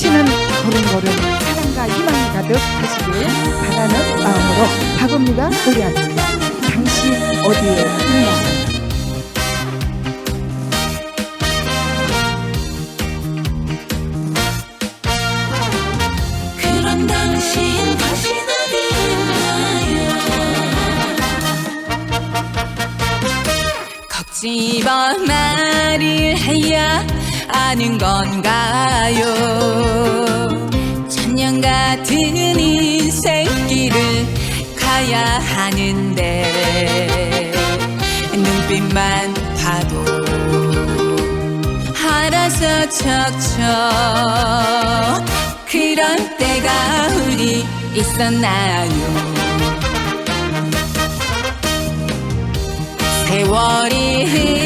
당신은 걸음걸음 사랑과 희망이 가득 하시길 바라는 마음으로 박은미가 노래합니다. 당신 어디에 있나? 걷집어 말을 해야 아는 건가요 천년 같은 인생길을 가야 하는데 눈빛만 봐도 알아서 척척 그런 때가 우리 있었나요? 세월이 흘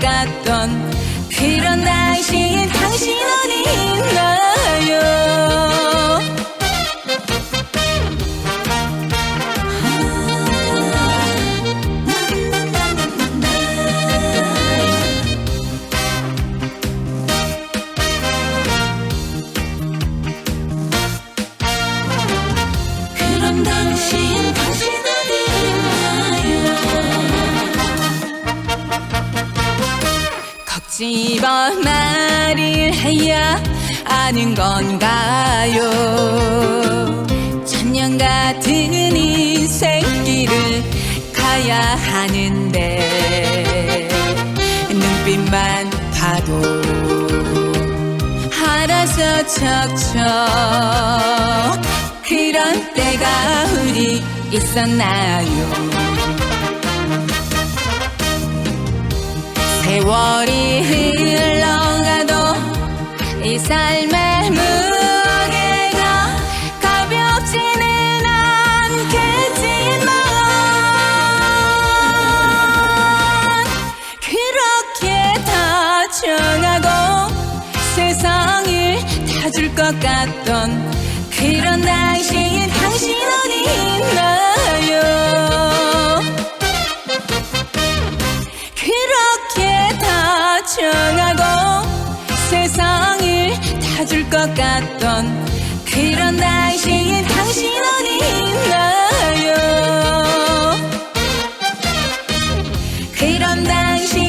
같던 그런 당신 당신 집어 말을 해야 아는 건가요? 천년 같은 인생길을 가야 하는데 눈빛만 봐도 알아서 척척 그런 때가 우리 있었나요 세월이 흘러가도 이 삶의 무게가 가볍지는 않겠지만 그렇게 다정하고 세상을 다 줄 것 같던 그런 당신 당신 어디 있나요 것 같던 그런 당시에 당신 어디 있나요? 그런 당시